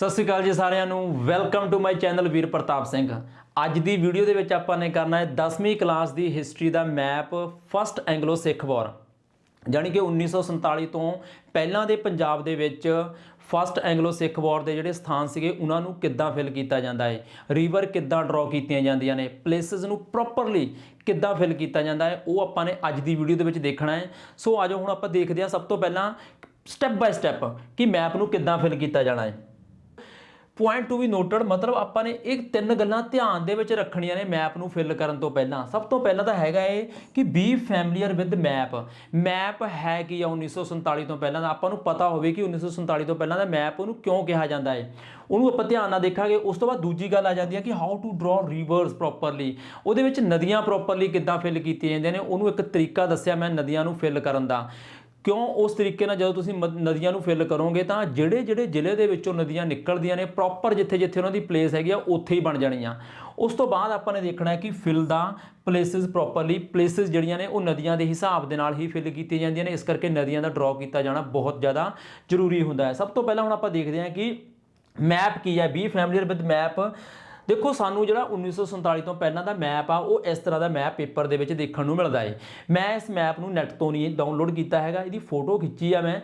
ਸਤਿ ਸ਼੍ਰੀ ਅਕਾਲ ਜੀ ਸਾਰਿਆਂ ਨੂੰ। Welcome to my channel Veer Pratap Singh. ਅੱਜ ਦੀ ਵੀਡੀਓ ਦੇ ਵਿੱਚ ਆਪਾਂ ਨੇ ਕਰਨਾ ਹੈ 10ਵੀਂ ਕਲਾਸ ਦੀ ਹਿਸਟਰੀ ਦਾ map first Anglo Sikh war ਜਾਣੀ ਕਿ 1947 ਤੋਂ ਪਹਿਲਾਂ ਦੇ ਪੰਜਾਬ ਦੇ ਵਿੱਚ ਫਸਟ ਐਂਗਲੋ ਸਿੱਖ ਵਾਰ ਦੇ ਜਿਹੜੇ ਸਥਾਨ ਸੀਗੇ, ਉਹਨਾਂ ਨੂੰ ਕਿੱਦਾਂ ਫਿਲ ਕੀਤਾ ਜਾਂਦਾ ਹੈ? ਰਿਵਰ ਕਿੱਦਾਂ ਡਰਾ ਕੀਤੀਆਂ ਜਾਂਦੀਆਂ ਨੇ? ਪਲੇਸਸ ਨੂੰ ਪ੍ਰੋਪਰਲੀ ਕਿੱਦਾਂ ਫਿਲ ਕੀਤਾ ਜਾਂਦਾ ਹੈ? ਉਹ ਆਪਾਂ ਨੇ ਅੱਜ ਦੀ ਵੀਡੀਓ ਦੇ ਵਿੱਚ ਦੇਖਣਾ ਹੈ। ਸੋ ਆਜੋ ਹੁਣ ਆਪਾਂ ਦੇਖਦੇ ਹਾਂ ਸਭ ਤੋਂ ਪਹਿਲਾਂ ਸਟੈਪ ਬਾਈ ਸਟੈਪ ਕਿ ਮੈਪ ਨੂੰ ਕਿੱਦਾਂ ਫਿਲ ਕੀਤਾ ਜਾਣਾ ਹੈ। ਪੁਆਇੰਟ ਟੂ ਵੀ ਨੋਟਡ ਮਤਲਬ ਆਪਾਂ ਨੇ ਇਹ ਤਿੰਨ ਗੱਲਾਂ ਧਿਆਨ ਦੇ ਵਿੱਚ ਰੱਖਣੀਆਂ ਨੇ ਮੈਪ ਨੂੰ ਫਿਲ ਕਰਨ ਤੋਂ ਪਹਿਲਾਂ। ਸਭ ਤੋਂ ਪਹਿਲਾਂ ਤਾਂ ਹੈਗਾ ਇਹ ਕਿ be familiar with map map ਹੈ ਕੀ ਆ 1947 ਤੋਂ ਪਹਿਲਾਂ ਦਾ? ਆਪਾਂ ਨੂੰ ਪਤਾ ਹੋਵੇ ਕਿ 1947 ਤੋਂ ਪਹਿਲਾਂ ਦਾ ਮੈਪ ਉਹਨੂੰ ਕਿਉਂ ਕਿਹਾ ਜਾਂਦਾ ਹੈ ਉਹਨੂੰ ਆਪਾਂ ਧਿਆਨ ਨਾਲ ਦੇਖਾਂਗੇ। ਉਸ ਤੋਂ ਬਾਅਦ ਦੂਜੀ ਗੱਲ ਆ ਜਾਂਦੀ ਹੈ ਕਿ how to draw rivers properly ਉਹਦੇ ਵਿੱਚ ਨਦੀਆਂ ਪ੍ਰੋਪਰਲੀ ਕਿੱਦਾਂ ਫਿਲ ਕੀਤੀਆਂ ਜਾਂਦੀਆਂ ਨੇ? ਉਹਨੂੰ ਇੱਕ ਤਰੀਕਾ ਦੱਸਿਆ ਮੈਂ ਨਦੀਆਂ ਨੂੰ ਫਿਲ ਕਰਨ ਦਾ। ਕਿਉਂ ਉਸ ਤਰੀਕੇ ਨਾਲ ਜਦੋਂ ਤੁਸੀਂ ਮ- ਨਦੀਆਂ ਨੂੰ ਫਿਲ ਕਰੋਗੇ ਤਾਂ ਜਿਹੜੇ ਜਿਹੜੇ ਜ਼ਿਲ੍ਹੇ ਦੇ ਵਿੱਚੋਂ ਨਦੀਆਂ ਨਿਕਲਦੀਆਂ ਨੇ ਪ੍ਰੋਪਰ ਜਿੱਥੇ ਜਿੱਥੇ ਉਹਨਾਂ ਦੀ ਪਲੇਸ ਹੈਗੀ ਆ, ਉੱਥੇ ਹੀ ਬਣ ਜਾਣੀਆਂ। ਉਸ ਤੋਂ ਬਾਅਦ ਆਪਾਂ ਨੇ ਦੇਖਣਾ ਹੈ ਕਿ ਫਿਲ ਦਾ ਪਲੇਸਿਸ ਪ੍ਰੋਪਰਲੀ ਪਲੇਸਿਸ ਜਿਹੜੀਆਂ ਨੇ ਉਹ ਨਦੀਆਂ ਦੇ ਹਿਸਾਬ ਦੇ ਨਾਲ ਹੀ ਫਿਲ ਕੀਤੀਆਂ ਜਾਂਦੀਆਂ ਨੇ। ਇਸ ਕਰਕੇ ਨਦੀਆਂ ਦਾ ਡਰਾ ਕੀਤਾ ਜਾਣਾ ਬਹੁਤ ਜ਼ਿਆਦਾ ਜ਼ਰੂਰੀ ਹੁੰਦਾ ਹੈ। ਸਭ ਤੋਂ ਪਹਿਲਾਂ ਹੁਣ ਆਪਾਂ ਦੇਖਦੇ ਹਾਂ ਕਿ ਮੈਪ ਕੀ ਹੈ। ਬੀ ਫੈਮਲੀਅਰ ਵਿਦ ਮੈਪ ਦੇਖੋ, ਸਾਨੂੰ ਜਿਹੜਾ 1947 ਤੋਂ ਪਹਿਲਾਂ ਦਾ ਮੈਪ ਆ, ਉਹ ਇਸ ਤਰ੍ਹਾਂ ਦਾ ਮੈਪ ਪੇਪਰ ਦੇ ਵਿੱਚ ਦੇਖਣ ਨੂੰ ਮਿਲਦਾ ਹੈ ਮੈਂ ਇਸ ਮੈਪ ਨੂੰ ਨੈਟ ਤੋਂ ਨਹੀਂ ਡਾਊਨਲੋਡ ਕੀਤਾ ਹੈਗਾ, ਇਹਦੀ ਫੋਟੋ ਖਿੱਚੀ ਆ ਮੈਂ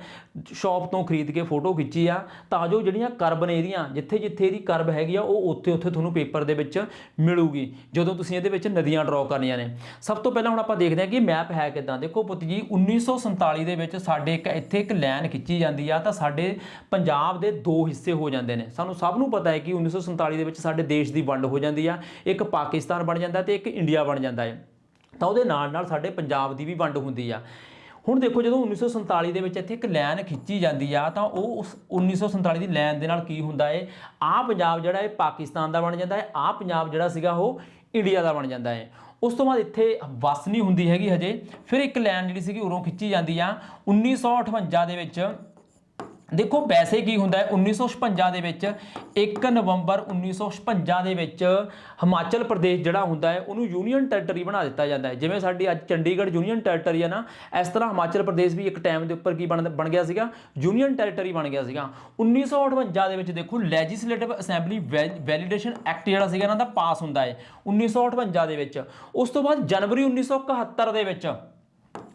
ਸ਼ਾਪ ਤੋਂ ਖਰੀਦ ਕੇ ਫੋਟੋ ਖਿੱਚੀ ਆ। ਤਾਂ ਜੋ ਜਿਹੜੀਆਂ ਕਰਬ ਨੇ ਇਹਦੀਆਂ ਜਿੱਥੇ ਜਿੱਥੇ ਇਹਦੀ ਕਰਬ ਹੈਗੀ ਆ, ਉਹ ਉੱਥੇ ਉੱਥੇ ਤੁਹਾਨੂੰ ਪੇਪਰ ਦੇ ਵਿੱਚ ਮਿਲੂਗੀ, ਜਦੋਂ ਤੁਸੀਂ ਇਹਦੇ ਵਿੱਚ ਨਦੀਆਂ ਡਰਾ ਕਰਨੀਆਂ ਨੇ। ਸਭ ਤੋਂ ਪਹਿਲਾਂ ਹੁਣ ਆਪਾਂ ਦੇਖਦੇ ਹਾਂ ਕਿ ਮੈਪ ਹੈ ਕਿਦਾਂ। ਦੇਖੋ ਪੁੱਤ ਜੀ 1947 ਦੇ ਵਿੱਚ ਸਾਡੇ ਇੱਕ, ਇੱਥੇ ਇੱਕ ਲਾਈਨ ਖਿੱਚੀ ਜਾਂਦੀ ਆ, ਤਾਂ ਸਾਡੇ ਪੰਜਾਬ ਦੇ ਦੋ ਹਿੱਸੇ ਹੋ ਜਾਂਦੇ ਨੇ। ਸਾਨੂੰ ਸਭ ਨੂੰ ਪਤਾ ਹੈ ਕਿ 1947 ਦੇ ਵਿੱਚ ਸਾਡੇ ਦੇਸ਼ ਦੀ ਵੰਡ ਹੋ ਜਾਂਦੀ ਆ, ਇੱਕ ਪਾਕਿਸਤਾਨ ਬਣ ਜਾਂਦਾ ਤੇ ਇੱਕ ਇੰਡੀਆ ਬਣ ਜਾਂਦਾ ਹੈ ਤਾਂ ਉਹਦੇ ਨਾਲ ਨਾਲ ਸਾਡੇ ਪੰਜਾਬ ਦੀ ਵੀ ਵੰਡ ਹੁੰਦੀ ਆ। ਹੁਣ ਦੇਖੋ ਜਦੋਂ 1947 ਦੇ ਵਿੱਚ ਇੱਥੇ ਇੱਕ ਲਾਈਨ ਖਿੱਚੀ ਜਾਂਦੀ ਆ, ਤਾਂ ਉਹ ਉਸ 1947 ਦੀ ਲਾਈਨ ਦੇ ਨਾਲ ਕੀ ਹੁੰਦਾ ਹੈ ਆਹ ਪੰਜਾਬ ਜਿਹੜਾ ਹੈ ਪਾਕਿਸਤਾਨ ਦਾ ਬਣ ਜਾਂਦਾ ਹੈ ਆਹ ਪੰਜਾਬ ਜਿਹੜਾ ਸੀਗਾ ਉਹ ਇੰਡੀਆ ਦਾ ਬਣ ਜਾਂਦਾ ਹੈ ਉਸ ਤੋਂ ਬਾਅਦ ਇੱਥੇ ਵਸ ਨਹੀਂ ਹੁੰਦੀ ਹੈਗੀ ਹਜੇ। ਫਿਰ ਇੱਕ ਲਾਈਨ ਜਿਹੜੀ ਸੀਗੀ ਉਰੋਂ ਖਿੱਚੀ ਜਾਂਦੀ ਆ 1958 ਦੇ ਵਿੱਚ ਦੇਖੋ ਵੈਸੇ ਕੀ ਹੁੰਦਾ ਹੈ 1956 ਦੇ ਵਿੱਚ 1 ਨਵੰਬਰ 1956 ਦੇ ਵਿੱਚ ਹਿਮਾਚਲ ਪ੍ਰਦੇਸ਼ ਜਿਹੜਾ ਹੁੰਦਾ ਹੈ, ਉਹਨੂੰ ਯੂਨੀਅਨ ਟੈਰੀਟਰੀ ਬਣਾ ਦਿੱਤਾ ਜਾਂਦਾ ਹੈ। ਜਿਵੇਂ ਸਾਡੀ ਅੱਜ ਚੰਡੀਗੜ੍ਹ ਯੂਨੀਅਨ ਟੈਰੀਟਰੀ ਹੈ ਨਾ, ਇਸ ਤਰ੍ਹਾਂ ਹਿਮਾਚਲ ਪ੍ਰਦੇਸ਼ ਵੀ ਇੱਕ ਟਾਈਮ ਦੇ ਉੱਪਰ ਕੀ ਬਣ ਬਣ ਗਿਆ ਸੀਗਾ? ਯੂਨੀਅਨ ਟੈਰੀਟਰੀ ਬਣ ਗਿਆ ਸੀਗਾ। 1958 ਦੇ ਵਿੱਚ ਦੇਖੋ ਲੈਜਿਸਲੇਟਿਵ ਅਸੈਂਬਲੀ ਵੈਲੀਡੇਸ਼ਨ ਐਕਟ ਜਿਹੜਾ ਸੀਗਾ, ਇਹਨਾਂ ਦਾ ਪਾਸ ਹੁੰਦਾ ਹੈ 1958 ਦੇ ਵਿੱਚ। ਉਸ ਤੋਂ ਬਾਅਦ ਜਨਵਰੀ 1971 ਦੇ ਵਿੱਚ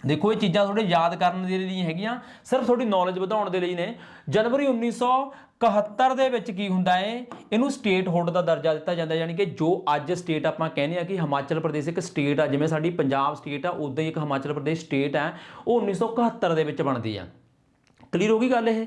ਦੇਖੋ ਇਹ ਚੀਜ਼ਾਂ ਥੋੜੇ ਯਾਦ ਕਰਨ ਦੇ ਲਈ ਹੈਗੀਆਂ, ਸਿਰਫ ਤੁਹਾਡੀ ਨੌਲੇਜ ਵਧਾਉਣ ਦੇ ਲਈ ਨੇ। ਜਨਵਰੀ 1971 ਦੇ ਵਿੱਚ ਕੀ ਹੁੰਦਾ ਹੈ? ਇਹਨੂੰ ਸਟੇਟ ਹੁੱਡ ਦਾ ਦਰਜਾ ਦਿੱਤਾ ਜਾਂਦਾ, ਯਾਨੀ ਕਿ ਜੋ ਅੱਜ ਸਟੇਟ ਆਪਾਂ ਕਹਿੰਦੇ ਆ ਕਿ ਹਿਮਾਚਲ ਪ੍ਰਦੇਸ਼ ਇੱਕ ਸਟੇਟ ਆ, ਜਿਵੇਂ ਸਾਡੀ ਪੰਜਾਬ ਸਟੇਟ ਆ, ਉਦਾਂ ਹੀ ਇੱਕ ਹਿਮਾਚਲ ਪ੍ਰਦੇਸ਼ ਸਟੇਟ ਆ, ਉਹ 1971 ਦੇ ਵਿੱਚ ਬਣਦੀ ਆ। ਕਲੀਅਰ ਹੋ ਗਈ ਗੱਲ ਇਹ?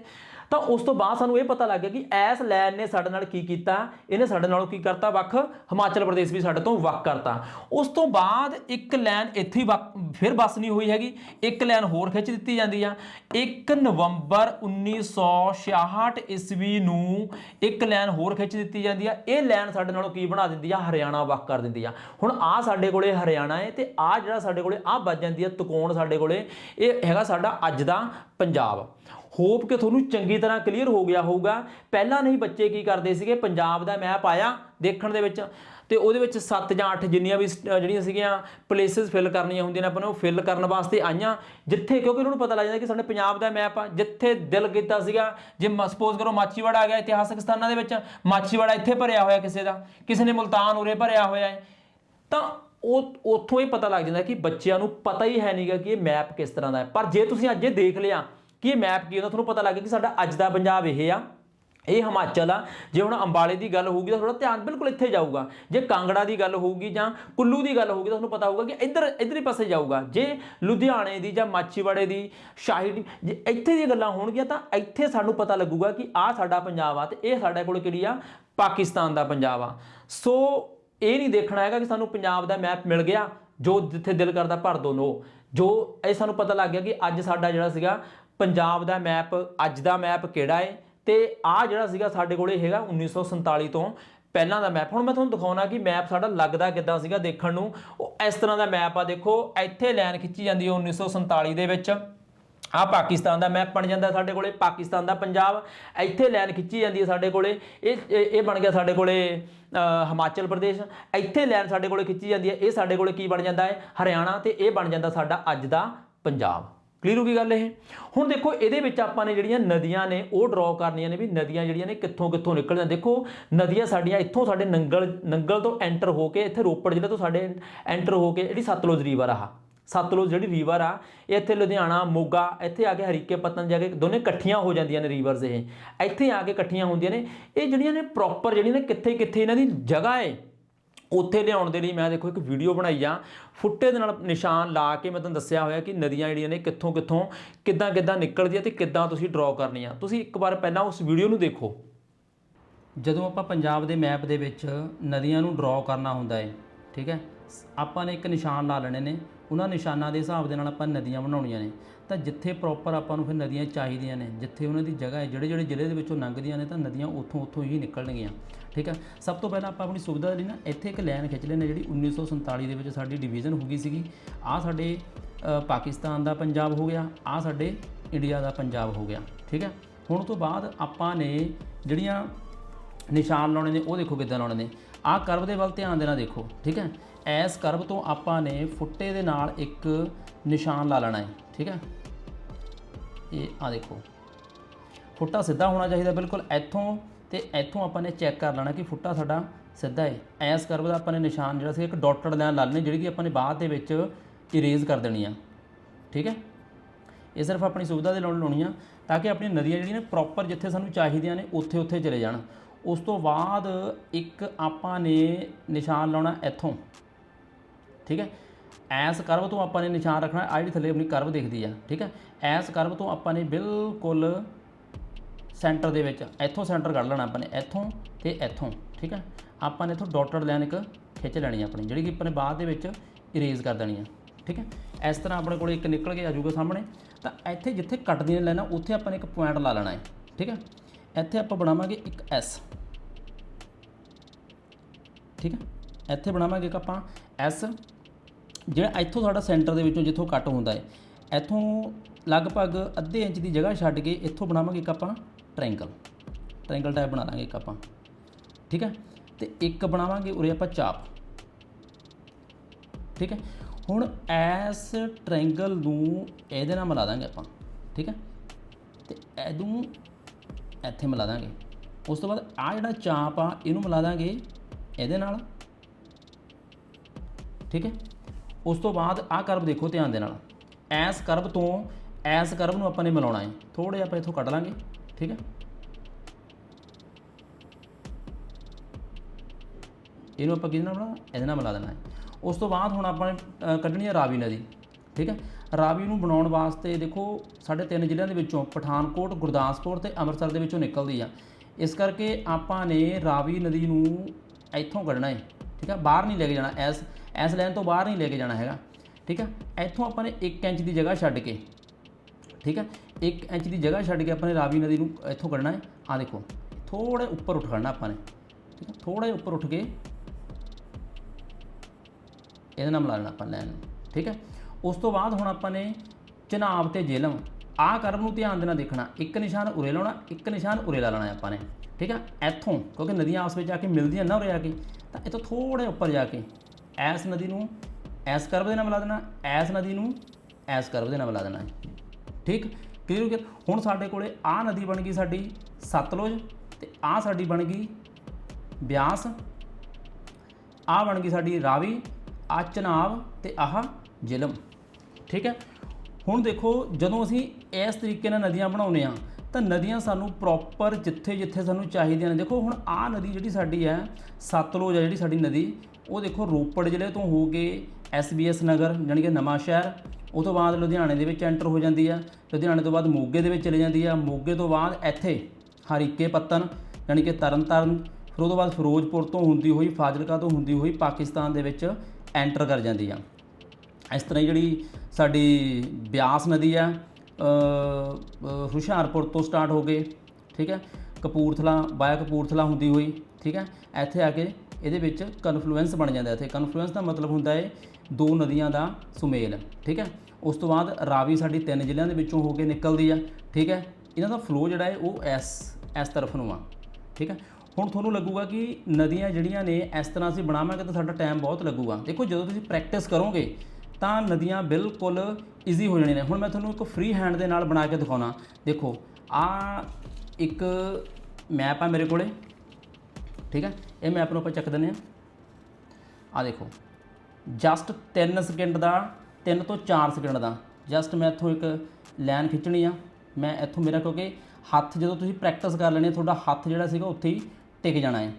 ਤਾਂ ਉਸ ਤੋਂ ਬਾਅਦ ਸਾਨੂੰ ਇਹ ਪਤਾ ਲੱਗ ਗਿਆ ਕਿ ਐਸ ਲੈਨ ਨੇ ਸਾਡੇ ਨਾਲ ਕੀ ਕੀਤਾ, ਇਹਨੇ ਸਾਡੇ ਨਾਲੋਂ ਕੀ ਕਰਤਾ ਵੱਖ, ਹਿਮਾਚਲ ਪ੍ਰਦੇਸ਼ ਵੀ ਸਾਡੇ ਤੋਂ ਵੱਖ ਕਰਤਾ। ਉਸ ਤੋਂ ਬਾਅਦ ਇੱਕ ਲਾਈਨ ਇੱਥੇ ਹੀ ਵੱਖ- ਫਿਰ ਬਸ ਨਹੀਂ ਹੋਈ ਹੈਗੀ, ਇੱਕ ਲਾਈਨ ਹੋਰ ਖਿੱਚ ਦਿੱਤੀ ਜਾਂਦੀ ਆ। 1 ਨਵੰਬਰ 1966 ਈਸਵੀ ਨੂੰ ਇੱਕ ਲਾਈਨ ਹੋਰ ਖਿੱਚ ਦਿੱਤੀ ਜਾਂਦੀ ਆ। ਇਹ ਲਾਈਨ ਸਾਡੇ ਨਾਲੋਂ ਕੀ ਬਣਾ ਦਿੰਦੀ ਆ? ਹਰਿਆਣਾ ਵੱਖ ਕਰ ਦਿੰਦੀ ਆ। ਹੁਣ ਆ ਸਾਡੇ ਕੋਲੇ ਹਰਿਆਣਾ ਹੈ ਤੇ ਆ ਜਿਹੜਾ ਸਾਡੇ ਕੋਲੇ, ਆ ਵੱਜ ਜਾਂਦੀ ਆ, ਤਕੋਣ ਸਾਡੇ ਕੋਲੇ, ਇਹ ਹੈਗਾ ਸਾਡਾ ਅੱਜ ਦਾ ਪੰਜਾਬ। ਹੋਪ ਕਿ ਤੁਹਾਨੂੰ ਚੰਗੀ ਤਰ੍ਹਾਂ ਕਲੀਅਰ ਹੋ ਗਿਆ ਹੋਊਗਾ। ਪਹਿਲਾਂ ਨਹੀਂ ਬੱਚੇ ਕੀ ਕਰਦੇ ਸੀਗੇ, ਪੰਜਾਬ ਦਾ ਮੈਪ ਆਇਆ ਦੇਖਣ ਦੇ ਵਿੱਚ ਤੇ ਉਹਦੇ ਵਿੱਚ 7 ਜਾਂ 8 ਜਿੰਨੀਆਂ ਵੀ ਸ- ਜਿਹੜੀਆਂ ਸੀਗੀਆਂ ਪਲੇਸਿਸ ਫਿਲ ਕਰਨੀਆਂ ਹੁੰਦੀਆਂ ਨੇ, ਆਪਾਂ ਨੂੰ ਫਿਲ ਕਰਨ ਵਾਸਤੇ ਆਈਆਂ। ਜਿੱਥੇ ਕਿਉਂਕਿ ਉਹਨਾਂ ਨੂੰ ਪਤਾ ਲੱਗ ਜਾਂਦਾ ਕਿ ਸਾਡੇ ਪੰਜਾਬ ਦਾ ਮੈਪ ਆ, ਜਿੱਥੇ ਦਿਲ ਕੀਤਾ ਸੀਗਾ, ਜੇ ਸਪੋਜ਼ ਕਰੋ ਮਾਚੀਵਾੜਾ ਆ ਗਿਆ ਇਤਿਹਾਸਕ ਸਥਾਨਾਂ ਦੇ ਵਿੱਚ ਮਾਚੀਵਾੜਾ ਇੱਥੇ ਭਰਿਆ ਹੋਇਆ ਕਿਸੇ ਦਾ, ਕਿਸੇ ਨੇ ਮੁਲਤਾਨ ਉਰੇ ਭਰਿਆ ਹੋਇਆ ਹੈ। ਤਾਂ ਉਹ, ਉੱਥੋਂ ਹੀ ਪਤਾ ਲੱਗ ਜਾਂਦਾ ਕਿ ਬੱਚਿਆਂ ਨੂੰ ਪਤਾ ਹੀ ਹੈ ਨਹੀਂਗਾ ਕਿ ਇਹ ਮੈਪ ਕਿਸ ਤਰ੍ਹਾਂ ਦਾ ਹੈ। ਪਰ ਜੇ ਤੁਸੀਂ ਅੱਜ ਇਹ ਦੇਖ ਲਿਆ ਕਿ ਇਹ ਮੈਪ ਕੀ ਹੁੰਦਾ ਤੁਹਾਨੂੰ ਪਤਾ ਲੱਗ ਗਿਆ ਕਿ ਸਾਡਾ ਅੱਜ ਦਾ ਪੰਜਾਬ ਇਹ ਆ। ਇਹ ਹਿਮਾਚਲ ਆ। ਜੇ ਹੁਣ ਅੰਬਾਲੇ ਦੀ ਗੱਲ ਹੋਊਗੀ ਤਾਂ ਥੋੜਾ ਧਿਆਨ ਬਿਲਕੁਲ ਇੱਥੇ ਜਾਊਗਾ। ਜੇ ਕਾਂਗੜਾ ਦੀ ਗੱਲ ਹੋਊਗੀ ਜਾਂ ਕੁੱਲੂ ਦੀ ਗੱਲ ਹੋਊਗੀ ਤਾਂ ਤੁਹਾਨੂੰ ਪਤਾ ਹੋਊਗਾ ਕਿ ਇੱਧਰ ਇੱਧਰ ਹੀ ਪਾਸੇ ਜਾਊਗਾ। ਜੇ ਲੁਧਿਆਣੇ ਦੀ ਜਾਂ ਮਾਚੀਵਾੜੇ ਦੀ, ਸ਼ਾਹੀ ਜੇ ਇੱਥੇ ਦੀਆਂ ਗੱਲਾਂ ਹੋਣਗੀਆਂ ਤਾਂ ਇੱਥੇ ਸਾਨੂੰ ਪਤਾ ਲੱਗੂਗਾ ਕਿ ਆਹ ਸਾਡਾ ਪੰਜਾਬ ਆ ਤੇ ਇਹ ਸਾਡੇ ਕੋਲ ਕਿਹੜੀ ਆ? ਪਾਕਿਸਤਾਨ ਦਾ ਪੰਜਾਬ ਆ। ਸੋ ਇਹ ਨਹੀਂ ਦੇਖਣਾ ਹੈਗਾ ਕਿ ਸਾਨੂੰ ਪੰਜਾਬ ਦਾ ਮੈਪ ਮਿਲ ਗਿਆ, ਜੋ ਜਿੱਥੇ ਦਿਲ ਕਰਦਾ ਭਰ ਦੋ ਨੋ। ਜੋ ਇਹ ਸਾਨੂੰ ਪਤਾ ਲੱਗ ਗਿਆ ਕਿ ਅੱਜ ਸਾਡਾ ਜਿਹੜਾ ਸੀਗਾ ਪੰਜਾਬ ਦਾ ਮੈਪ, ਅੱਜ ਦਾ ਮੈਪ ਕਿਹੜਾ ਹੈ ਤੇ ਆ ਜਿਹੜਾ ਸੀਗਾ ਸਾਡੇ ਕੋਲੇ ਹੈਗਾ 1947 ਤੋਂ ਪਹਿਲਾਂ ਦਾ ਮੈਪ। ਹੁਣ ਮੈਂ ਤੁਹਾਨੂੰ ਦਿਖਾਉਣਾ ਕਿ ਮੈਪ ਸਾਡਾ ਲੱਗਦਾ ਕਿੱਦਾਂ ਸੀਗਾ ਦੇਖਣ ਨੂੰ। ਉਹ ਇਸ ਤਰ੍ਹਾਂ ਦਾ ਮੈਪ ਆ ਦੇਖੋ, ਇੱਥੇ ਲਾਈਨ ਖਿੱਚੀ ਜਾਂਦੀ ਹੈ 1947 ਦੇ ਵਿੱਚ। ਆ ਪਾਕਿਸਤਾਨ ਦਾ ਮੈਪ ਬਣ ਜਾਂਦਾ ਸਾਡੇ ਕੋਲੇ, ਪਾਕਿਸਤਾਨ ਦਾ ਪੰਜਾਬ। ਇੱਥੇ ਲਾਈਨ ਖਿੱਚੀ ਜਾਂਦੀ ਹੈ ਸਾਡੇ ਕੋਲੇ। ਇਹ ਇਹ ਬਣ ਗਿਆ ਸਾਡੇ ਕੋਲੇ ਹਿਮਾਚਲ ਪ੍ਰਦੇਸ਼। ਇੱਥੇ ਲਾਈਨ ਸਾਡੇ ਕੋਲੇ ਖਿੱਚੀ ਜਾਂਦੀ ਹੈ। ਇਹ ਸਾਡੇ ਕੋਲੇ ਕੀ ਬਣ ਜਾਂਦਾ ਹੈ? ਹਰਿਆਣਾ ਤੇ ਇਹ ਬਣ ਜਾਂਦਾ ਸਾਡਾ ਅੱਜ ਦਾ ਪੰਜਾਬ। ਕਲੀਅਰ ਹੋ ਗਈ ਗੱਲ ਇਹ? ਹੁਣ ਦੇਖੋ, ਇਹਦੇ ਵਿੱਚ ਆਪਾਂ ਨੇ ਜਿਹੜੀਆਂ ਨਦੀਆਂ ਨੇ, ਉਹ ਡਰਾਅ ਕਰਨੀਆਂ ਨੇ ਵੀ ਨਦੀਆਂ ਜਿਹੜੀਆਂ ਨੇ ਕਿੱਥੋਂ ਕਿੱਥੋਂ ਨਿਕਲਦੀਆਂ ਦੇਖੋ, ਨਦੀਆਂ ਸਾਡੀਆਂ ਇੱਥੋਂ ਸਾਡੇ ਨੰਗਲ ਨੰਗਲ ਤੋਂ ਐਂਟਰ ਹੋ ਕੇ ਇੱਥੇ ਰੋਪੜ ਜ਼ਿਲ੍ਹੇ ਤੋਂ ਸਾਡੇ ਐਂਟਰ ਹੋ ਕੇ ਜਿਹੜੀ ਸਤਲੁਜ ਰੀਵਰ ਆ ਸਤਲੁਜ ਜਿਹੜੀ ਰੀਵਰ ਆ, ਇਹ ਇੱਥੇ ਲੁਧਿਆਣਾ, ਮੋਗਾ, ਇੱਥੇ ਆ ਕੇ ਹਰੀਕੇ ਪਤਨ ਜਾ ਕੇ ਦੋਨੇ ਇਕੱਠੀਆਂ ਹੋ ਜਾਂਦੀਆਂ ਨੇ ਰੀਵਰਸ ਇਹ। ਇੱਥੇ ਆ ਕੇ ਇਕੱਠੀਆਂ ਹੁੰਦੀਆਂ ਨੇ। ਇਹ ਜਿਹੜੀਆਂ ਨੇ ਪ੍ਰੋਪਰ ਜਿਹੜੀਆਂ ਨੇ ਕਿੱਥੇ ਕਿੱਥੇ ਇਹਨਾਂ ਦੀ ਜਗ੍ਹਾ ਏ। ਉੱਥੇ ਲਿਆਉਣ ਦੇ ਲਈ ਮੈਂ ਦੇਖੋ ਇੱਕ ਵੀਡੀਓ ਬਣਾਈ ਆ। ਫੁੱਟੇ ਦੇ ਨਾਲ ਨਿਸ਼ਾਨ ਲਾ ਕੇ ਮੈਂ ਤੁਹਾਨੂੰ ਦੱਸਿਆ ਹੋਇਆ ਕਿ ਨਦੀਆਂ ਜਿਹੜੀਆਂ ਨੇ ਕਿੱਥੋਂ ਕਿੱਥੋਂ ਕਿੱਦਾਂ ਕਿੱਦਾਂ ਨਿਕਲਦੀ ਨਿਕਲਦੀਆਂ ਤੇ ਕਿੱਦਾਂ ਤੁਸੀਂ ਡਰੋਅ ਕਰਨੀ ਆ ਤੁਸੀਂ ਇੱਕ ਵਾਰ ਪਹਿਲਾਂ ਉਸ ਵੀਡੀਓ ਨੂੰ ਦੇਖੋ। ਜਦੋਂ ਆਪਾਂ ਪੰਜਾਬ ਦੇ ਮੈਪ ਦੇ ਵਿੱਚ ਨਦੀਆਂ ਨੂੰ ਡਰਾਅ ਕਰਨਾ ਹੁੰਦਾ ਹੈ ਠੀਕ ਹੈ, ਆਪਾਂ ਨੇ ਇੱਕ ਨਿਸ਼ਾਨ ਲਾ ਲੈਣੇ ਨੇ। ਉਹਨਾਂ ਨਿਸ਼ਾਨਾਂ ਦੇ ਹਿਸਾਬ ਦੇ ਨਾਲ ਆਪਾਂ ਨਦੀਆਂ ਬਣਾਉਣੀਆਂ ਨੇ। ਤਾਂ ਜਿੱਥੇ ਪ੍ਰੋਪਰ ਆਪਾਂ ਨੂੰ ਫਿਰ ਨਦੀਆਂ ਚਾਹੀਦੀਆਂ ਨੇ, ਜਿੱਥੇ ਉਹਨਾਂ ਦੀ ਜਗ੍ਹਾ ਹੈ, ਜਿਹੜੇ ਜਿਹੜੇ ਜ਼ਿਲ੍ਹੇ ਦੇ ਵਿੱਚੋਂ ਲੰਘਦੀਆਂ ਨੇ ਤਾਂ ਨਦੀਆਂ ਉੱਥੋਂ ਉੱਥੋਂ ਹੀ ਨਿਕਲਣਗੀਆਂ। ਠੀਕ ਹੈ? ਸਭ ਤੋਂ ਪਹਿਲਾਂ ਆਪਾਂ ਆਪਣੀ ਸੁਵਿਧਾ ਦੇ ਲਈ ਨਾ ਇੱਥੇ ਇੱਕ ਲਾਈਨ ਖਿੱਚ ਲੈਣੇ ਜਿਹੜੀ 1947 ਦੇ ਵਿੱਚ ਸਾਡੀ ਡਿਵੀਜ਼ਨ ਹੋ ਗਈ ਸੀਗੀ। ਆਹ ਸਾਡੇ ਪਾਕਿਸਤਾਨ ਦਾ ਪੰਜਾਬ ਹੋ ਗਿਆ, ਆਹ ਸਾਡੇ ਇੰਡੀਆ ਦਾ ਪੰਜਾਬ ਹੋ ਗਿਆ। ਠੀਕ ਹੈ? ਹੁਣ ਤੋਂ ਬਾਅਦ ਆਪਾਂ ਨੇ ਜਿਹੜੀਆਂ ਨਿਸ਼ਾਨ ਲਾਉਣੇ ਨੇ, ਉਹ ਦੇਖੋ ਕਿੱਦਾਂ ਲਾਉਣੇ ਨੇ। ਆਹ ਕਰਵ ਦੇ ਵੱਲ ਧਿਆਨ ਦੇਣਾ ਦੇਖੋ। ਠੀਕ ਹੈ? ਐਸ ਕਰਵ ਤੋਂ ਆਪਾਂ ਨੇ ਫੁੱਟੇ ਦੇ ਨਾਲ ਇੱਕ ਨਿਸ਼ਾਨ ਲਾ ਲੈਣਾ ਹੈ, ਠੀਕ ਹੈ? ਇਹ ਆ ਦੇਖੋ। ਫੁੱਟਾ ਸਿੱਧਾ ਹੋਣਾ ਚਾਹੀਦਾ ਬਿਲਕੁਲ ਇੱਥੋਂ ਤੇ ਇੱਥੋਂ ਆਪਾਂ ਨੇ ਚੈੱਕ ਕਰ ਲੈਣਾ ਕਿ ਫੁੱਟਾ ਸਾਡਾ ਸਿੱਧਾ ਹੈ। ਐਸ ਕਰਵ ਦਾ ਆਪਾਂ ਨੇ ਨਿਸ਼ਾਨ ਜਿਹੜਾ ਸੀ ਇੱਕ ਡਾਟਡ ਲਾਈਨ ਲਾ ਲੈਣੀ ਜਿਹੜੀ ਕਿ ਆਪਾਂ ਨੇ ਬਾਅਦ ਦੇ ਵਿੱਚ ਇਰੇਜ਼ ਕਰ ਦੇਣੀ ਆ, ਠੀਕ ਹੈ? ਇਹ ਸਿਰਫ ਆਪਣੀ ਸੁਵਿਧਾ ਦੇ ਲਈ ਲਾਉਣੀ ਆ ਤਾਂ ਕਿ ਆਪਣੀਆਂ ਨਦੀਆਂ ਜਿਹੜੀਆਂ ਨੇ ਪ੍ਰੋਪਰ ਜਿੱਥੇ ਸਾਨੂੰ ਚਾਹੀਦੀਆਂ ਨੇ, ਉੱਥੇ ਉੱਥੇ ਚਲੇ ਜਾਣ। ਉਸ ਤੋਂ ਬਾਅਦ ਇੱਕ ਆਪਾਂ ਨੇ ਨਿਸ਼ਾਨ ਲਾਉਣਾ ਇੱਥੋਂ। ਠੀਕ ਹੈ? ਐਸ ਕਰਵ ਤੋਂ ਆਪਾਂ ਨੇ ਨਿਸ਼ਾਨ ਰੱਖਣਾ ਆ ਜਿਹੜੀ ਥੱਲੇ ਆਪਣੀ ਕਰਵ ਦਿਖਦੀ ਆ, ਠੀਕ ਹੈ? ਐਸ ਕਰਵ ਤੋਂ ਆਪਾਂ ਨੇ ਬਿਲਕੁਲ ਸੈਂਟਰ ਦੇ ਵਿੱਚ, ਇੱਥੋਂ ਸੈਂਟਰ ਕੱਢ ਲੈਣਾ ਆਪਾਂ ਨੇ, ਇੱਥੋਂ ਤੇ ਇੱਥੋਂ, ਠੀਕ ਹੈ? ਆਪਾਂ ਨੇ ਇੱਥੋਂ ਡਾਟਡ ਲਾਈਨ ਇੱਕ ਖਿੱਚ ਲੈਣੀ ਆਪਣੀ, ਜਿਹੜੀ ਕਿ ਆਪਾਂ ਨੇ ਬਾਅਦ ਦੇ ਵਿੱਚ ਇਰੇਜ਼ ਕਰ ਦੇਣੀ ਆ, ਠੀਕ ਹੈ? ਇਸ ਤਰ੍ਹਾਂ ਆਪਣੇ ਕੋਲ ਇੱਕ ਨਿਕਲ ਕੇ ਆ ਜਾਊਗਾ ਸਾਹਮਣੇ, ਤਾਂ ਇੱਥੇ ਜਿੱਥੇ ਕੱਟਦੀ ਨੇ ਲੈਣਾ ਉੱਥੇ ਆਪਾਂ ਨੇ ਇੱਕ ਪੁਆਇੰਟ ਲਾ ਲੈਣਾ ਹੈ, ਠੀਕ ਹੈ? ਇੱਥੇ ਆਪਾਂ ਬਣਾਵਾਂਗੇ ਇੱਕ ਐਸ ਠੀਕ ਹੈ? ਇੱਥੇ ਬਣਾਵਾਂਗੇ ਇੱਕ ਆਪਾਂ ਐਸ ਜਿਹੜਾ ਇੱਥੋਂ ਸਾਡਾ ਸੈਂਟਰ ਦੇ ਵਿੱਚੋਂ ਜਿੱਥੋਂ ਕੱਟ ਹੁੰਦਾ ਹੈ, ਇੱਥੋਂ ਲਗਭਗ ਅੱਧੇ ਇੰਚ ਦੀ ਜਗ੍ਹਾ ਛੱਡ ਕੇ ਇੱਥੋਂ ਬਣਾਵਾਂਗੇ ਇੱਕ ਆਪਾਂ ਟ੍ਰਾਇੰਗਲ ਟ੍ਰਾਇੰਗਲ ਟਾਈਪ ਬਣਾ ਲਾਂਗੇ ਇੱਕ ਆਪਾਂ। ਠੀਕ ਹੈ? ਤੇ ਇੱਕ ਬਣਾਵਾਂਗੇ ਉਰੇ ਆਪਾਂ ਚਾਪ। ਠੀਕ ਹੈ? ਹੁਣ ਐਸ ਟ੍ਰਾਇੰਗਲ ਨੂੰ ਇਹਦੇ ਨਾਲ ਮਿਲਾ ਦਾਂਗੇ ਆਪਾਂ। ਠੀਕ ਹੈ? ਤੇ ਇਹਨੂੰ ਇੱਥੇ ਮਿਲਾ ਦਾਂਗੇ। ਉਸ ਤੋਂ ਬਾਅਦ ਆ ਜਿਹੜਾ ਚਾਪ ਆ, ਇਹਨੂੰ ਮਿਲਾ ਦਾਂਗੇ ਇਹਦੇ ਨਾਲ। ਠੀਕ ਹੈ? ਉਸ ਤੋਂ ਬਾਅਦ ਆਹ ਕਰਵ ਦੇਖੋ ਧਿਆਨ ਦੇ ਨਾਲ। ਐਸ ਕਰਵ ਤੋਂ ਐਸ ਕਰਵ ਨੂੰ ਆਪਾਂ ਨੇ ਮਿਲਾਉਣਾ ਹੈ। ਥੋੜੇ ਆਪਾਂ ਇੱਥੋਂ ਕੱਢ ਲਾਂਗੇ, ਠੀਕ ਹੈ? ਇਹਨੂੰ ਆਪਾਂ ਕਿਹਦੇ ਨਾਲ ਬਣਾਉਣਾ ਇਹਦੇ ਨਾਲ ਮਿਲਾ ਦੇਣਾ ਹੈ। ਉਸ ਤੋਂ ਬਾਅਦ ਹੁਣ ਆਪਾਂ ਨੇ ਕੱਢਣੀ ਹੈ ਰਾਵੀ ਨਦੀ, ਠੀਕ ਹੈ? ਰਾਵੀ ਨੂੰ ਬਣਾਉਣ ਵਾਸਤੇ ਦੇਖੋ, ਸਾਡੇ ਤਿੰਨ ਜ਼ਿਲ੍ਹਿਆਂ ਦੇ ਵਿੱਚੋਂ ਪਠਾਨਕੋਟ, ਗੁਰਦਾਸਪੁਰ ਤੇ ਅੰਮ੍ਰਿਤਸਰ ਦੇ ਵਿੱਚੋਂ ਨਿਕਲਦੀ ਆ। ਇਸ ਕਰਕੇ ਆਪਾਂ ਨੇ ਰਾਵੀ ਨਦੀ ਨੂੰ ਇੱਥੋਂ ਕੱਢਣਾ ਹੈ, ਠੀਕ ਹੈ? ਬਾਹਰ ਨਹੀਂ ਲੈ ਕੇ ਜਾਣਾ, ਐਸ ਇਸ ਲਾਈਨ ਤੋਂ ਬਾਹਰ ਨਹੀਂ ਲੈ ਕੇ ਜਾਣਾ ਹੈਗਾ, ਠੀਕ ਹੈ? ਇੱਥੋਂ ਆਪਾਂ ਨੇ 1 ਇੰਚ ਦੀ ਜਗ੍ਹਾ ਛੱਡ ਕੇ, ਠੀਕ ਹੈ? 1 ਇੰਚ ਦੀ ਜਗ੍ਹਾ ਛੱਡ ਕੇ ਆਪਾਂ ਨੇ ਰਾਵੀ ਨਦੀ ਨੂੰ ਇੱਥੋਂ ਕੱਢਣਾ ਹੈ। ਆ ਦੇਖੋ ਥੋੜਾ ਉੱਪਰ ਉੱਠ ਖੜਨਾ ਆਪਾਂ ਨੇ, ਠੀਕ ਹੈ? ਥੋੜਾ ਜਿਹਾ ਉੱਪਰ ਉੱਠ ਕੇ ਇਹਦੇ ਨਾਲ ਮਿਲਾ ਲੈਣਾ ਆਪਾਂ ਲਾਈਨ ਨੂੰ, ਠੀਕ ਹੈ? ਉਸ ਤੋਂ ਬਾਅਦ ਹੁਣ ਆਪਾਂ ਨੇ ਚਨਾਬ ਤੇ ਜੇਲਮ, ਆਹ ਕਰਵ ਨੂੰ ਧਿਆਨ ਦੇਣਾ ਦੇਖਣਾ, ਇੱਕ ਨਿਸ਼ਾਨ ਉਰੇ ਲਾਉਣਾ, ਇੱਕ ਨਿਸ਼ਾਨ ਉਰੇ ਲਾ ਲੈਣਾ ਆਪਾਂ ਨੇ, ਠੀਕ ਹੈ? ਇੱਥੋਂ, ਕਿਉਂਕਿ ਨਦੀਆਂ ਆਪਸ ਵਿੱਚ ਜਾ ਕੇ ਮਿਲਦੀਆਂ ਨਾ ਉਰੇ ਆ ਕੇ, ਤਾਂ ਇੱਥੋਂ ਥੋੜੇ ਉੱਪਰ ਜਾ ਕੇ ਐਸ ਨਦੀ ਨੂੰ ਐਸ ਕਰਵ ਦੇ ਨਾਲ ਮਿਲਾ ਦੇਣਾ, ਐਸ ਨਦੀ ਨੂੰ ਐਸ ਕਰਵ ਦੇ ਨਾਲ ਮਿਲਾ ਦੇਣਾ। ਠੀਕ? ਕਲੀਅਰ ਹੋ ਗਿਆ? ਹੁਣ ਸਾਡੇ ਕੋਲੇ ਆਹ ਨਦੀ ਬਣ ਗਈ ਸਾਡੀ ਸਤਲੁਜ ਤੇ ਆਹ ਸਾਡੀ ਬਣ ਗਈ ਬਿਆਸ। ਆਹ ਬਣ ਗਈ ਸਾਡੀ ਰਾਵੀ, ਆਹ ਚਨਾਬ ਤੇ ਆਹ ਜਿਲਮ। ਠੀਕ ਹੈ? ਹੁਣ ਦੇਖੋ ਜਦੋਂ ਅਸੀਂ ਇਸ ਤਰੀਕੇ ਨਾਲ ਨਦੀਆਂ ਬਣਾਉਂਦੇ ਆ ਤਾਂ ਨਦੀਆਂ ਸਾਨੂੰ ਪ੍ਰੋਪਰ ਜਿੱਥੇ ਜਿੱਥੇ ਸਾਨੂੰ ਚਾਹੀਦੀਆਂ ਨੇ। ਦੇਖੋ ਹੁਣ ਆਹ ਨਦੀ ਜਿਹੜੀ ਸਾਡੀ ਹੈ, ਸਤਲੁਜ ਹੈ ਜਿਹੜੀ ਸਾਡੀ ਨਦੀ, ਉਹ ਦੇਖੋ ਰੋਪੜ ਜ਼ਿਲ੍ਹੇ ਤੋਂ ਹੋ ਕੇ ਐਸਬੀਐਸ ਨਗਰ ਜਾਣੀ ਕਿ ਨਵਾਂ ਸ਼ਹਿਰ, ਉਹ ਤੋਂ ਬਾਅਦ ਲੁਧਿਆਣੇ ਦੇ ਵਿੱਚ ਐਂਟਰ ਹੋ ਜਾਂਦੀ ਆ, ਲੁਧਿਆਣੇ ਤੋਂ ਬਾਅਦ ਮੋਗੇ ਦੇ ਵਿੱਚ ਚਲੇ ਜਾਂਦੀ ਆ, ਮੋਗੇ ਤੋਂ ਬਾਅਦ ਇੱਥੇ ਹਰੀਕੇ ਪੱਤਨ ਯਾਨੀ ਕਿ ਤਰਨਤਾਰਨ, ਫਿਰ ਉਹ ਤੋਂ ਬਾਅਦ ਫਿਰੋਜ਼ਪੁਰ ਤੋਂ ਹੁੰਦੀ ਹੋਈ, ਫਾਜ਼ਿਲਕਾ ਤੋਂ ਹੁੰਦੀ ਹੋਈ ਪਾਕਿਸਤਾਨ ਦੇ ਵਿੱਚ ਐਂਟਰ ਕਰ ਜਾਂਦੀ ਆ। ਇਸ ਤਰ੍ਹਾਂ ਹੀ ਜਿਹੜੀ ਸਾਡੀ ਬਿਆਸ ਨਦੀ ਆ ਹੁਸ਼ਿਆਰਪੁਰ ਤੋਂ ਸਟਾਰਟ ਹੋ ਕੇ ਠੀਕ ਹੈ? ਕਪੂਰਥਲਾ, ਬਾਇਆ ਕਪੂਰਥਲਾ ਹੁੰਦੀ ਹੋਈ, ਠੀਕ ਹੈ? ਇੱਥੇ ਆ ਕੇ ਇਹਦੇ ਵਿੱਚ ਕਨਫਲੂਐਂਸ ਬਣ ਜਾਂਦਾ ਇੱਥੇ। ਕਨਫਲੂਐਂਸ ਦਾ ਮਤਲਬ ਹੁੰਦਾ ਹੈ ਦੋ ਨਦੀਆਂ ਦਾ ਸੁਮੇਲ, ਠੀਕ ਹੈ? ਉਸ ਤੋਂ ਬਾਅਦ ਰਾਵੀ ਸਾਡੀ ਤਿੰਨ ਜ਼ਿਲ੍ਹਿਆਂ ਦੇ ਵਿੱਚੋਂ ਹੋ ਕੇ ਨਿਕਲਦੀ ਆ, ਠੀਕ ਹੈ? ਇਹਨਾਂ ਦਾ ਫਲੋ ਜਿਹੜਾ ਹੈ ਉਹ ਐਸ ਇਸ ਤਰਫ ਨੂੰ ਆ, ਠੀਕ ਹੈ? ਹੁਣ ਤੁਹਾਨੂੰ ਲੱਗੂਗਾ ਕਿ ਨਦੀਆਂ ਜਿਹੜੀਆਂ ਨੇ ਇਸ ਤਰ੍ਹਾਂ ਅਸੀਂ ਬਣਾਵਾਂਗੇ ਤਾਂ ਸਾਡਾ ਟਾਈਮ ਬਹੁਤ ਲੱਗੂਗਾ। ਦੇਖੋ, ਜਦੋਂ ਤੁਸੀਂ ਪ੍ਰੈਕਟਿਸ ਕਰੋਗੇ ਤਾਂ ਨਦੀਆਂ ਬਿਲਕੁਲ ਈਜ਼ੀ ਹੋ ਜਾਣੀਆਂ ਨੇ। ਹੁਣ ਮੈਂ ਤੁਹਾਨੂੰ ਇੱਕ ਫ੍ਰੀ ਹੈਂਡ ਦੇ ਨਾਲ ਬਣਾ ਕੇ ਦਿਖਾਉਣਾ। ਦੇਖੋ, ਆ ਇੱਕ ਮੈਪ ਆ ਮੇਰੇ ਕੋਲੇ। ਠੀਕ ਹੈ ਇਹ ਮੈਪ ਨੂੰ ਆਪਾਂ ਚੱਕ ਦਿੰਦੇ ਆ ਆ ਦੇਖੋ ਜਸਟ 3 ਸਕਿੰਟ ਦਾ 3 ਤੋਂ 4 ਸਕਿੰਟ ਦਾ। ਜਸਟ ਮੈਂ ਇੱਥੋਂ ਇੱਕ ਲਾਈਨ ਖਿੱਚਣੀ ਆ। ਮੈਂ ਇੱਥੋਂ ਮੇਰਾ ਕਿਉਂਕਿ ਹੱਥ ਜਦੋਂ ਤੁਸੀਂ ਪ੍ਰੈਕਟਿਸ ਕਰ ਲੈਣੀ ਤੁਹਾਡਾ ਹੱਥ ਜਿਹੜਾ ਸੀਗਾ ਉੱਥੇ ਹੀ ਟਿਕ ਜਾਣਾ ਹੈ।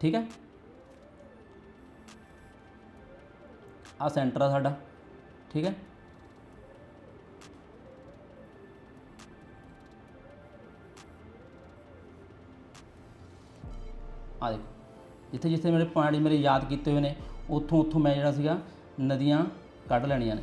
ਠੀਕ ਹੈ? ਆ ਸੈਂਟਰ ਆ ਸਾਡਾ। ਠੀਕ ਹੈ? ਆ ਦੇਖੋ, ਜਿੱਥੇ ਜਿੱਥੇ ਮੇਰੇ ਪੁਆਇੰਟ ਮੇਰੇ ਯਾਦ ਕੀਤੇ ਹੋਏ ਨੇ, ਉੱਥੋਂ ਉੱਥੋਂ ਮੈਂ ਜਿਹੜਾ ਸੀਗਾ, ਨਦੀਆਂ ਕੱਢ ਲੈਣੀਆਂ ਨੇ।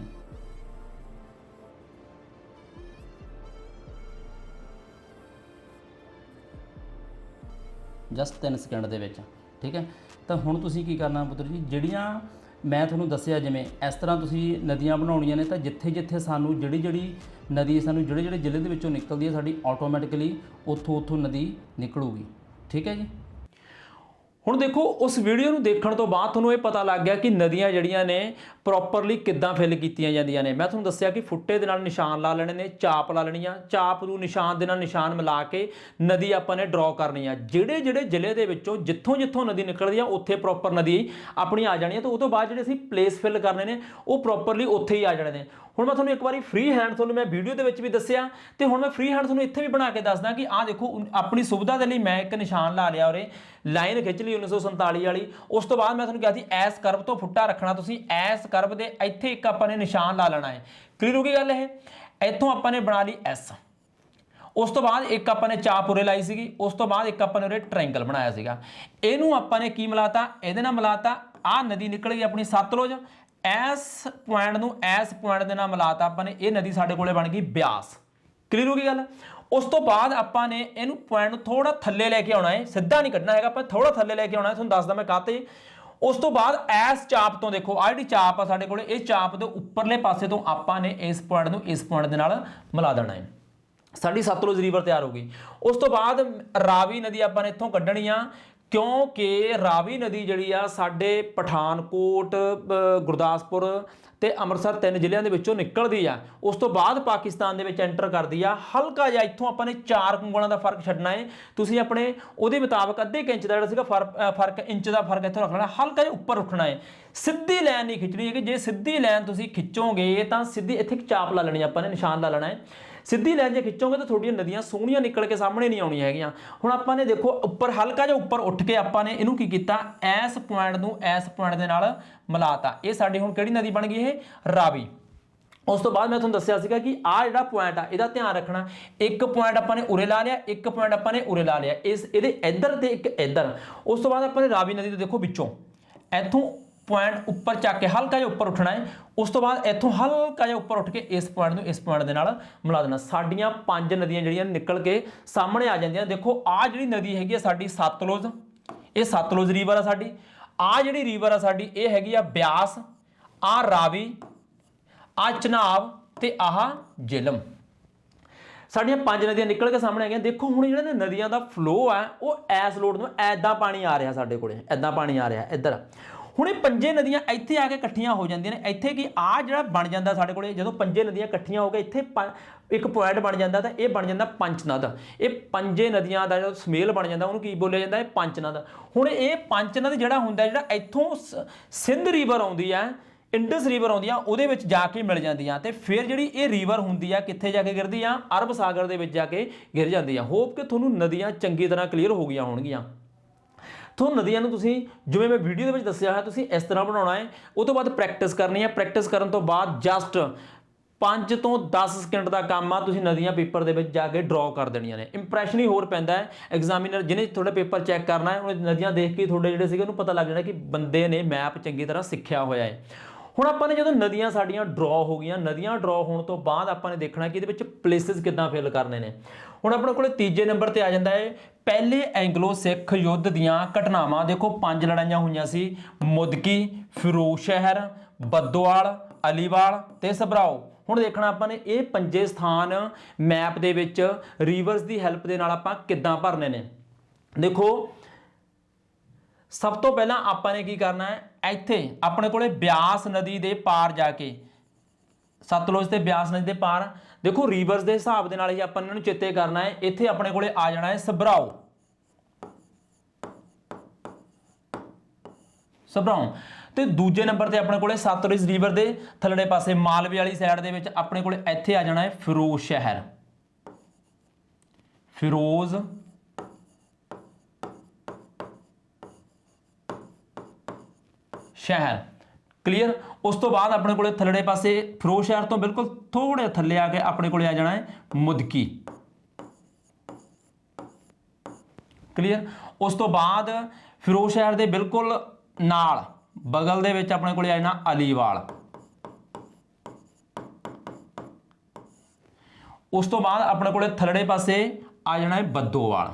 ਜਸਟ 3 ਸਕਿੰਟ ਦੇ ਵਿੱਚ, ਠੀਕ ਹੈ? ਤਾਂ ਹੁਣ ਤੁਸੀਂ ਕੀ ਕਰਨਾ ਪੁੱਤਰ ਜੀ, ਜਿਹੜੀਆਂ ਮੈਂ ਤੁਹਾਨੂੰ ਦੱਸਿਆ ਜਿਵੇਂ ਇਸ ਤਰ੍ਹਾਂ ਤੁਸੀਂ ਨਦੀਆਂ ਬਣਾਉਣੀਆਂ ਨੇ ਤਾਂ ਜਿੱਥੇ ਜਿੱਥੇ ਸਾਨੂੰ ਜਿਹੜੀ ਜਿਹੜੀ ਨਦੀ ਸਾਨੂੰ ਜਿਹੜੇ ਜਿਹੜੇ ਜ਼ਿਲ੍ਹੇ ਦੇ ਵਿੱਚੋਂ ਨਿਕਲਦੀ ਹੈ ਸਾਡੀ ਆਟੋਮੈਟਿਕਲੀ ਉੱਥੋਂ ਉੱਥੋਂ ਨਦੀ ਨਿਕਲੂਗੀ। ਠੀਕ ਹੈ ਜੀ? ਹੁਣ ਦੇਖੋ, ਉਸ ਵੀਡੀਓ ਨੂੰ ਦੇਖਣ ਤੋਂ ਬਾਅਦ ਤੁਹਾਨੂੰ ਇਹ ਪਤਾ ਲੱਗ ਗਿਆ ਕਿ ਨਦੀਆਂ ਜਿਹੜੀਆਂ ਨੇ ਪ੍ਰੋਪਰਲੀ ਕਿੱਦਾਂ ਫਿਲ ਕੀਤੀਆਂ ਜਾਂਦੀਆਂ ਨੇ। ਮੈਂ ਤੁਹਾਨੂੰ ਦੱਸਿਆ ਕਿ ਫੁੱਟੇ ਦੇ ਨਾਲ ਨਿਸ਼ਾਨ ਲਾ ਲੈਣੇ ਨੇ, ਚਾਪ ਲਾ ਲੈਣੀ ਆ ਚਾਪ ਨੂੰ ਨਿਸ਼ਾਨ ਦੇ ਨਾਲ ਨਿਸ਼ਾਨ ਮਿਲਾ ਕੇ ਨਦੀ ਆਪਾਂ ਨੇ ਡਰਾਅ ਕਰਨੀ ਆ। ਜਿਹੜੇ ਜਿਹੜੇ ਜ਼ਿਲ੍ਹੇ ਦੇ ਵਿੱਚੋਂ ਜਿੱਥੋਂ ਜਿੱਥੋਂ ਨਦੀ ਨਿਕਲਦੀ ਆ, ਉੱਥੇ ਪ੍ਰੋਪਰ ਨਦੀ ਆਪਣੀ ਆ ਜਾਣੀ ਆ। ਤੇ ਉਹ ਤੋਂ ਬਾਅਦ ਜਿਹੜੇ ਅਸੀਂ ਪਲੇਸ ਫਿਲ ਕਰਨੇ ਨੇ, ਉਹ ਪ੍ਰੋਪਰਲੀ ਉੱਥੇ ਹੀ ਆ ਜਾਣੇ ਨੇ। ਹੁਣ ਮੈਂ ਤੁਹਾਨੂੰ ਇੱਕ ਵਾਰੀ ਫ੍ਰੀ ਹੈਂਡ ਤੁਹਾਨੂੰ ਮੈਂ ਵੀਡੀਓ ਦੇ ਵਿੱਚ ਵੀ ਦੱਸਿਆ ਤੇ ਹੁਣ ਮੈਂ ਫ੍ਰੀ ਹੈਂਡ ਤੁਹਾਨੂੰ ਇੱਥੇ ਵੀ ਬਣਾ ਕੇ ਦੱਸਦਾ ਕਿ ਆਹ ਦੇਖੋ ਆਪਣੀ ਸੁਵਿਧਾ ਦੇ ਲਈ ਮੈਂ ਇੱਕ ਨਿਸ਼ਾਨ ਲਾ ਲਿਆ ਉਰੇ ਲਾਈਨ ਖਿੱਚ ਲਈ 1947 ਵਾਲੀ। ਉਸ ਤੋਂ ਬਾਅਦ ਮੈਂ ਤੁਹਾਨੂੰ ਕਿਹਾ ਸੀ ਐਸ ਕਰਵ ਤੋਂ ਫੁੱਟਾ ਰੱਖਣਾ ਤੁਸੀਂ, ਐਸ ਕਰਵ ਦੇ ਇੱਥੇ ਇੱਕ ਆਪਾਂ ਨੇ ਨਿਸ਼ਾਨ ਲਾ ਲੈਣਾ ਹੈ। ਕਲੀਅਰ ਹੋ ਗਈ ਗੱਲ ਇਹ? ਇੱਥੋਂ ਆਪਾਂ ਨੇ ਬਣਾ ਲਈ ਐਸ। ਉਸ ਤੋਂ ਬਾਅਦ ਇੱਕ ਆਪਾਂ ਨੇ ਚਾਪ ਉਰੇ ਲਾਈ ਸੀਗੀ, ਉਸ ਤੋਂ ਬਾਅਦ ਇੱਕ ਆਪਾਂ ਨੇ ਉਰੇ ਟ੍ਰਾਇੰਗਲ ਬਣਾਇਆ ਸੀਗਾ। ਇਹਨੂੰ ਆਪਾਂ ਨੇ ਕੀ ਮਿਲਾਤਾ? ਇਹਦੇ ਨਾਲ ਮਿਲਾਤਾ, ਆਹ ਨਦੀ ਨਿਕਲ ਗਈ ਆਪਣੀ ਸਤਲੁਜ ਐਸ ਪੁਆਇੰਟ ਨੂੰ ਐਸ ਪੁਆਇੰਟ ਦੇ ਨਾਲ ਮਿਲਾਤਾ ਆਪਾਂ ਨੇ, ਇਹ ਨਦੀ ਸਾਡੇ ਕੋਲੇ ਬਣ ਗਈ ਬਿਆਸ। ਕਲੀਅਰ ਹੋ ਗਈ ਗੱਲ? ਉਸ ਤੋਂ ਬਾਅਦ ਆਪਾਂ ਨੇ ਇਹਨੂੰ ਪੁਆਇੰਟ ਨੂੰ ਥੋੜਾ ਥੱਲੇ ਲੈ ਕੇ ਆਉਣਾ ਹੈ, ਸਿੱਧਾ ਨਹੀਂ ਕੱਢਣਾ ਹੈਗਾ, ਆਪਾਂ ਥੋੜਾ ਥੱਲੇ ਲੈ ਕੇ ਆਉਣਾ ਹੈ, ਤੁਹਾਨੂੰ ਦੱਸਦਾ ਮੈਂ ਕਾਤੇ ਉਸ ਤੋਂ ਬਾਅਦ ਐਸ ਚਾਪ ਤੋਂ ਦੇਖੋ, ਆਹ ਜਿਹੜੀ ਚਾਪ ਆ ਸਾਡੇ ਕੋਲੇ, ਇਹ ਚਾਪ ਦੇ ਉੱਪਰਲੇ ਪਾਸੇ ਤੋਂ ਆਪਾਂ ਨੇ ਇਸ ਪੁਆਇੰਟ ਨੂੰ ਇਸ ਪੁਆਇੰਟ ਦੇ ਨਾਲ ਮਿਲਾ ਦੇਣਾ ਹੈ। ਸਾਡੀ ਸਤਲੁਜ ਰਿਵਰ ਤਿਆਰ ਹੋ ਗਈ। ਉਸ ਤੋਂ ਬਾਅਦ ਰਾਵੀ ਨਦੀ ਆਪਾਂ ਨੇ ਇੱਥੋਂ ਕੱਢਣੀ ਆ ਕਿਉਂਕਿ ਰਾਵੀ ਨਦੀ ਜਿਹੜੀ ਆ ਸਾਡੇ ਪਠਾਨਕੋਟ ਗੁਰਦਾਸਪੁਰ ਤੇ ਅੰਮ੍ਰਿਤਸਰ ਤਿੰਨ ਜ਼ਿਲ੍ਹਿਆਂ ਦੇ ਵਿੱਚੋਂ ਨਿਕਲਦੀ ਆ। ਉਸ ਤੋਂ ਬਾਅਦ ਪਾਕਿਸਤਾਨ ਦੇ ਵਿੱਚ ਐਂਟਰ ਕਰਦੀ ਆ। ਹਲਕਾ ਜਿਹਾ ਇੱਥੋਂ ਆਪਾਂ ਨੇ ਚਾਰ ਉਂਗਲਾਂ ਦਾ ਫ਼ਰਕ ਛੱਡਣਾ ਹੈ ਤੁਸੀਂ ਆਪਣੇ ਉਹਦੇ ਮੁਤਾਬਕ ਅੱਧੇ ਕੁ ਇੰਚ ਦਾ ਜਿਹੜਾ ਸੀਗਾ ਫ਼ਰਕ ਫ਼ਰਕ, ਇੰਚ ਦਾ ਫ਼ਰਕ ਇੱਥੋਂ ਰੱਖਣਾ, ਹਲਕਾ ਜਿਹਾ ਉੱਪਰ ਉੱਠਣਾ ਹੈ ਸਿੱਧੀ ਲਾਈਨ ਨਹੀਂ ਖਿੱਚਣੀ ਹੈ ਕਿ ਜੇ ਸਿੱਧੀ ਲਾਈਨ ਤੁਸੀਂ ਖਿੱਚੋਗੇ ਤਾਂ ਸਿੱਧੀ ਇੱਥੇ ਇੱਕ ਚਾਪ ਲਾ ਲੈਣੀ ਆਪਾਂ ਨੇ, ਨਿਸ਼ਾਨ ਲਾ ਲੈਣਾ ਹੈ ਸਿੱਧੀ ਲਾਈਨ ਜੇ ਖਿੱਚੋਗੇ ਤਾਂ ਤੁਹਾਡੀਆਂ ਨਦੀਆਂ ਸੋਹਣੀਆਂ ਨਿਕਲ ਕੇ ਸਾਹਮਣੇ ਨਹੀਂ ਆਉਣੀਆਂ ਹੈਗੀਆਂ। ਹੁਣ ਆਪਾਂ ਨੇ ਦੇਖੋ, ਉੱਪਰ ਹਲਕਾ ਜਿਹਾ ਉੱਪਰ ਉੱਠ ਕੇ ਆਪਾਂ ਨੇ ਇਹਨੂੰ ਕੀ ਕੀਤਾ? ਐਸ ਪੁਆਇੰਟ ਨੂੰ ਐਸ ਪੁਆਇੰਟ ਦੇ ਨਾਲ ਮਿਲਾਤਾ। ਇਹ ਸਾਡੀ ਹੁਣ ਕਿਹੜੀ ਨਦੀ ਬਣ ਗਈ ਇਹ? ਰਾਵੀ। ਉਸ ਤੋਂ ਬਾਅਦ ਮੈਂ ਤੁਹਾਨੂੰ ਦੱਸਿਆ ਸੀਗਾ ਕਿ ਆ ਜਿਹੜਾ ਪੁਆਇੰਟ ਆ, ਇਹਦਾ ਧਿਆਨ ਰੱਖਣਾ। ਇੱਕ ਪੁਆਇੰਟ ਆਪਾਂ ਨੇ ਉਰੇ ਲਾ ਲਿਆ, ਇੱਕ ਪੁਆਇੰਟ ਆਪਾਂ ਨੇ ਉਰੇ ਲਾ ਲਿਆ। ਇਸ, ਇਹਦੇ ਇੱਧਰ ਤੇ ਇੱਕ ਇੱਧਰ। ਉਸ ਤੋਂ ਬਾਅਦ ਆਪਾਂ ਨੇ ਰਾਵੀ ਨਦੀ ਦੇ ਦੇਖੋ ਵਿੱਚੋਂ। ਇੱਥੋਂ ਪੁਆਇੰਟ ਉੱਪਰ ਚੱਕ ਕੇ ਹਲਕਾ ਜਿਹਾ ਉੱਪਰ ਉੱਠਣਾ ਹੈ। ਉਸ ਤੋਂ ਬਾਅਦ ਇੱਥੋਂ ਹਲਕਾ ਜਿਹਾ ਉੱਪਰ ਉੱਠ ਕੇ ਇਸ ਪੁਆਇੰਟ ਨੂੰ, ਇਸ ਪੁਆਇੰਟ ਦੇ ਨਾਲ ਮਿਲਾ ਦੇਣਾ। ਸਾਡੀਆਂ ਪੰਜ ਨਦੀਆਂ ਜਿਹੜੀਆਂ ਨਿਕਲ ਕੇ ਸਾਹਮਣੇ ਆ ਜਾਂਦੀਆਂ। ਦੇਖੋ ਆ ਜਿਹੜੀ ਨਦੀ ਹੈਗੀ ਆ ਸਾਡੀ ਸਤਲੁਜ, ਇਹ ਸਤਲੁਜ ਰੀਵਰ ਆ ਸਾਡੀ। ਆ ਜਿਹੜੀ ਰੀਵਰ ਆ ਸਾਡੀ, ਇਹ ਹੈਗੀ ਆ ਬਿਆਸ ਆ ਰਾਵੀ ਆ ਚਨਾਬ ਤੇ ਆਹ ਜਿਲਮ। ਸਾਡੀਆਂ ਪੰਜ ਨਦੀਆਂ ਨਿਕਲ ਕੇ ਸਾਹਮਣੇ ਆ ਗਈਆਂ ਦੇਖੋ, ਹੁਣ ਜਿਹੜਾ ਨਦੀਆਂ ਦਾ ਫਲੋ ਆ, ਉਹ ਐਸ ਲੋਡ ਨੂੰ ਐਦਾਂ ਪਾਣੀ ਆ ਰਿਹਾ ਸਾਡੇ ਕੋਲੇ। ਐਦਾਂ ਪਾਣੀ ਆ ਰਿਹਾ ਇੱਧਰ। ਹੁਣ ਇਹ ਪੰਜੇ ਨਦੀਆਂ ਇੱਥੇ ਆ ਕੇ ਇਕੱਠੀਆਂ ਹੋ ਜਾਂਦੀਆਂ ਨੇ। ਇੱਥੇ ਕੀ ਆ ਜਿਹੜਾ ਬਣ ਜਾਂਦਾ ਸਾਡੇ ਕੋਲੇ, ਜਦੋਂ ਪੰਜੇ ਨਦੀਆਂ ਇਕੱਠੀਆਂ ਹੋ ਕੇ ਇੱਥੇ ਪ- ਇੱਕ ਪੁਆਇੰਟ ਬਣ ਜਾਂਦਾ ਤਾਂ ਇਹ ਬਣ ਜਾਂਦਾ ਪੰਚਨਦ। ਇਹ ਪੰਜੇ ਨਦੀਆਂ ਦਾ ਜਦੋਂ ਸਮੇਲ ਬਣ ਜਾਂਦਾ, ਉਹਨੂੰ ਕੀ ਬੋਲਿਆ ਜਾਂਦਾ? ਹੈ ਪੰਚਨਦ। ਹੁਣ ਇਹ ਪੰਚਨਦ ਜਿਹੜਾ ਹੁੰਦਾ, ਜਿਹੜਾ ਇੱਥੋਂ ਸ- ਸਿੰਧ ਰਿਵਰ ਆਉਂਦੀ ਹੈ ਇੰਡਸ ਰਿਵਰ ਆਉਂਦੀ ਆ, ਉਹਦੇ ਵਿੱਚ ਜਾ ਕੇ ਮਿਲ ਜਾਂਦੀ ਆ ਤੇ ਫਿਰ ਜਿਹੜੀ ਇਹ ਰਿਵਰ ਹੁੰਦੀ ਆ, ਕਿੱਥੇ ਜਾ ਕੇ ਗਿਰਦੀ ਆ? ਅਰਬ ਸਾਗਰ ਦੇ ਵਿੱਚ ਜਾ ਕੇ ਗਿਰ ਜਾਂਦੀ ਆ। ਹੋਪ ਕਿ ਤੁਹਾਨੂੰ ਨਦੀਆਂ ਚੰਗੀ ਤਰ੍ਹਾਂ ਕਲੀਅਰ ਹੋ ਗਈਆਂ ਹੋਣਗੀਆਂ। ਤੁਹਾਨੂੰ ਨਦੀਆਂ ਨੂੰ ਤੁਸੀਂ ਜਿਵੇਂ ਮੈਂ ਵੀਡੀਓ ਦੇ ਵਿੱਚ ਦੱਸਿਆ ਹੈ ਤੁਸੀਂ ਇਸ ਤਰ੍ਹਾਂ ਬਣਾਉਣਾ ਹੈ। ਉਹ ਤੋਂ ਬਾਅਦ ਪ੍ਰੈਕਟਿਸ ਕਰਨੀ ਹੈ। ਪ੍ਰੈਕਟਿਸ ਕਰਨ ਤੋਂ ਬਾਅਦ ਜਸਟ 5 ਤੋਂ 10 ਸਕਿੰਟ ਦਾ ਕੰਮ ਆ, ਤੁਸੀਂ ਨਦੀਆਂ ਪੇਪਰ ਦੇ ਵਿੱਚ ਜਾ ਕੇ ਡਰਾਅ ਕਰ ਦੇਣੀਆਂ ਨੇ। ਇੰਪ੍ਰੈਸ਼ਨ ਹੀ ਹੋਰ ਪੈਂਦਾ ਹੈ। ਐਗਜ਼ਾਮੀਨਰ ਜਿਹਨੇ ਤੁਹਾਡਾ ਪੇਪਰ ਚੈੱਕ ਕਰਨਾ ਹੈ, ਉਹਨੇ ਨਦੀਆਂ ਦੇਖ ਕੇ ਤੁਹਾਡੇ ਜਿਹੜੇ ਸੀਗੇ, ਉਹਨੂੰ ਪਤਾ ਲੱਗ ਜਾਣਾ ਕਿ ਬੰਦੇ ਨੇ ਮੈਪ ਚੰਗੀ ਤਰ੍ਹਾਂ ਸਿੱਖਿਆ ਹੋਇਆ ਹੈ। ਹੁਣ ਆਪਾਂ ਨੇ ਜਦੋਂ ਨਦੀਆਂ ਸਾਡੀਆਂ ਡਰਾਅ ਹੋ ਗਈਆਂ, ਨਦੀਆਂ ਡਰਾਅ ਹੋਣ ਤੋਂ ਬਾਅਦ ਆਪਾਂ ਨੇ ਦੇਖਣਾ ਕਿ ਇਹਦੇ ਵਿੱਚ ਪਲੇਸਿਸ ਕਿੱਦਾਂ ਫਿਲ ਕਰਨੇ ਨੇ। ਹੁਣ ਆਪਣੇ ਕੋਲੇ ਤੀਜੇ ਨੰਬਰ ਤੇ ਆ ਜਾਂਦਾ ਹੈ ਪਹਿਲੇ ਐਂਗਲੋ ਸਿੱਖ ਯੁੱਧ ਦੀਆਂ ਘਟਨਾਵਾਂ, ਦੇਖੋ ਪੰਜ ਲੜਾਈਆਂ ਹੋਈਆਂ ਸੀ। ਮੁਦਕੀ, ਫਿਰੋਜ਼ ਸ਼ਹਿਰ, ਬੱਦੋਵਾਲ, ਅਲੀਵਾਲ ਤੇ ਸਭਰਾਓ। ਹੁਣ ਦੇਖਣਾ ਆਪਾਂ ਨੇ, ਇਹ ਪੰਜੇ ਸਥਾਨ ਮੈਪ ਦੇ ਵਿੱਚ ਰਿਵਰਸ ਦੀ ਹੈਲਪ ਦੇ ਨਾਲ ਆਪਾਂ ਕਿੱਦਾਂ ਭਰਨੇ ਨੇ। ਦੇਖੋ, ਸਭ ਤੋਂ ਪਹਿਲਾਂ ਆਪਾਂ ਨੇ ਕੀ ਕਰਨਾ ਹੈ? ਇੱਥੇ ਆਪਣੇ ਕੋਲੇ ਬਿਆਸ ਨਦੀ ਦੇ ਪਾਰ ਜਾ ਕੇ, ਸਤਲੁਜ ਤੇ ਬਿਆਸ ਨਦੀ ਦੇ ਪਾਰ ਦੇਖੋ ਰਿਵਰਸ ਦੇ ਹਿਸਾਬ ਦੇ ਨਾਲ ਹੀ ਆਪਾਂ ਇਹਨਾਂ ਨੂੰ ਚੇਤੇ ਕਰਨਾ ਹੈ। ਇੱਥੇ ਆਪਣੇ ਕੋਲੇ ਆ ਜਾਣਾ ਹੈ, ਸਭਰਾਓ। ਸਭਰਾਓ। ਤੇ ਦੂਜੇ ਨੰਬਰ ਤੇ ਆਪਣੇ ਕੋਲੇ ਸਤਲੁਜ ਰਿਵਰ ਦੇ, ਥੱਲੜੇ ਪਾਸੇ ਮਾਲਵੇ ਵਾਲੀ ਸਾਈਡ ਦੇ ਵਿੱਚ ਆਪਣੇ ਕੋਲੇ ਇੱਥੇ ਆ ਜਾਣਾ ਹੈ, ਫਿਰੋਜ਼ ਸ਼ਹਿਰ। ਫਿਰੋਜ਼ ਸ਼ਹਿਰ। ਕਲੀਅਰ ਉਸ ਤੋਂ ਬਾਅਦ ਆਪਣੇ ਕੋਲੇ ਥੱਲੜੇ ਪਾਸੇ ਫਿਰੋਜ਼ ਸ਼ਹਿਰ ਤੋਂ ਬਿਲਕੁਲ ਥੋੜੇ ਥੱਲੇ ਆ ਕੇ ਆਪਣੇ ਕੋਲੇ ਆ ਜਾਣਾ ਹੈ ਮੁਦਕੀ। ਕਲੀਅਰ ਉਸ ਤੋਂ ਬਾਅਦ ਫਿਰੋਜ਼ ਸ਼ਹਿਰ ਦੇ ਬਿਲਕੁਲ ਨਾਲ, ਬਗਲ ਦੇ ਵਿੱਚ ਆਪਣੇ ਕੋਲੇ ਆ ਜਾਣਾ ਅਲੀਵਾਲ। ਉਸ ਤੋਂ ਬਾਅਦ ਆਪਣੇ ਕੋਲੇ ਥੱਲੜੇ ਪਾਸੇ ਆ ਜਾਣਾ ਹੈ ਬੱਦੋਵਾਲ।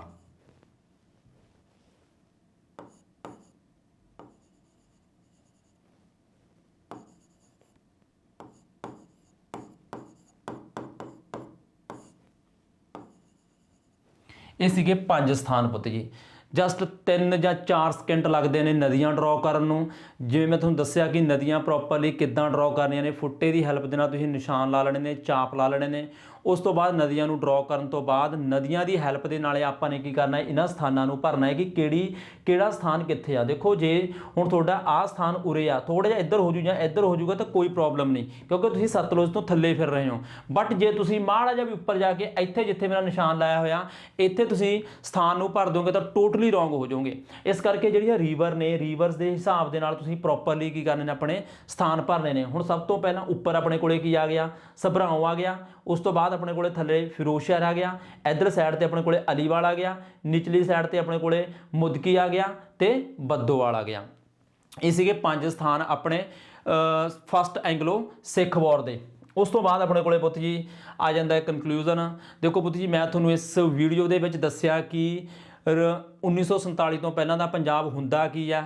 ਇਹ ਸੀਗੇ ਪੰਜ ਸਥਾਨ ਪੁੱਤ ਜੀ। ਜਸਟ 3 ਜਾਂ 4 ਸਕਿੰਟ ਲੱਗਦੇ ਨੇ ਨਦੀਆਂ ਡਰਾਅ ਕਰਨ ਨੂੰ। ਜਿਵੇਂ ਮੈਂ ਤੁਹਾਨੂੰ ਦੱਸਿਆ ਕਿ ਨਦੀਆਂ ਪ੍ਰੋਪਰਲੀ ਕਿੱਦਾਂ ਡਰਾਅ ਕਰਨੀਆਂ ਨੇ, ਫੁੱਟੇ ਦੀ ਹੈਲਪ ਦੇ ਨਾਲ ਤੁਸੀਂ ਨਿਸ਼ਾਨ ਲਾ ਲੈਣੇ ਨੇ, ਚਾਪ ਲਾ ਲੈਣੇ ਨੇ। ਉਸ ਤੋਂ ਬਾਅਦ ਨਦੀਆਂ ਨੂੰ ਡਰਾਅ ਕਰਨ ਤੋਂ ਬਾਅਦ ਨਦੀਆਂ ਦੀ ਹੈਲਪ ਦੇ ਨਾਲ ਆਪਾਂ ਨੇ ਕੀ ਕਰਨਾ ਹੈ? ਇਹਨਾਂ ਸਥਾਨਾਂ ਨੂੰ ਭਰਨਾ ਹੈ ਕਿ ਕਿਹੜੀ, ਕਿਹੜਾ ਸਥਾਨ ਕਿੱਥੇ ਆ? ਦੇਖੋ, ਜੇ ਹੁਣ ਤੁਹਾਡਾ ਆਹ ਸਥਾਨ ਉਰੇ ਆ ਥੋੜਾ ਜਿਹਾ ਇੱਧਰ ਹੋ ਜੂ ਜਾਂ ਇੱਧਰ ਹੋ ਜੂਗਾ ਤਾਂ ਕੋਈ ਪ੍ਰੋਬਲਮ ਨਹੀਂ, ਕਿਉਂਕਿ ਤੁਸੀਂ ਸਤਲੁਜ ਤੋਂ ਥੱਲੇ ਫਿਰ ਰਹੇ ਹੋ। ਬਟ ਜੇ ਤੁਸੀਂ ਮਾੜਾ ਜਿਹਾ ਵੀ ਉੱਪਰ ਜਾ ਕੇ ਇੱਥੇ ਜਿੱਥੇ ਮੇਰਾ ਨਿਸ਼ਾਨ ਲਾਇਆ ਹੋਇਆ, ਇੱਥੇ ਤੁਸੀਂ ਸਥਾਨ ਨੂੰ ਭਰ ਦੋਗੇ ਤਾਂ ਟੋਟਲੀ ਰੋਂਗ ਹੋ ਜਾਓਗੇ। ਇਸ ਕਰਕੇ ਜਿਹੜੀਆਂ ਰੀਵਰ ਨੇ ਰੀਵਰਸ ਦੇ ਹਿਸਾਬ ਦੇ ਨਾਲ ਤੁਸੀਂ ਪ੍ਰੋਪਰਲੀ ਕੀ ਕਰਨੇ ਨੇ, ਆਪਣੇ ਸਥਾਨ ਭਰਨੇ ਨੇ। ਹੁਣ ਸਭ ਤੋਂ ਪਹਿਲਾਂ ਉੱਪਰ ਆਪਣੇ ਕੋਲੇ ਕੀ ਆ ਗਿਆ? ਸਭਰਾਓ ਆ ਗਿਆ। ਉਸ ਤੋਂ ਬਾਅਦ ਆਪਣੇ ਕੋਲੇ ਥੱਲੇ ਫਿਰੋਜ਼ ਸ਼ਹਿਰ ਆ ਗਿਆ, ਇਧਰ ਸਾਈਡ ਤੇ ਆਪਣੇ ਕੋਲੇ ਅਲੀਵਾਲ ਆ ਗਿਆ, ਨਿਚਲੀ ਸਾਈਡ ਤੇ ਆਪਣੇ ਕੋਲੇ ਮੁਦਕੀ ਆ ਗਿਆ ਤੇ ਬੱਦੋਵਾਲ ਆ ਗਿਆ। ਇਹ ਸੀਗੇ ਪੰਜ ਸਥਾਨ ਆਪਣੇ ਫਸਟ ਐਂਗਲੋ ਸਿੱਖ ਵਾਰ ਦੇ। ਉਸ ਤੋਂ ਬਾਅਦ ਆਪਣੇ ਕੋਲੇ ਪੁੱਤ ਜੀ ਆ ਜਾਂਦਾ ਹੈ ਕਨਕਲੂਜਨ ਦੇਖੋ ਪੁੱਤ ਜੀ, ਮੈਂ ਤੁਹਾਨੂੰ ਇਸ ਵੀਡੀਓ ਦੇ ਵਿੱਚ ਦੱਸਿਆ ਕਿ ਰ- 1947 ਤੋਂ ਪਹਿਲਾਂ ਦਾ ਪੰਜਾਬ ਹੁੰਦਾ ਕੀ ਆ?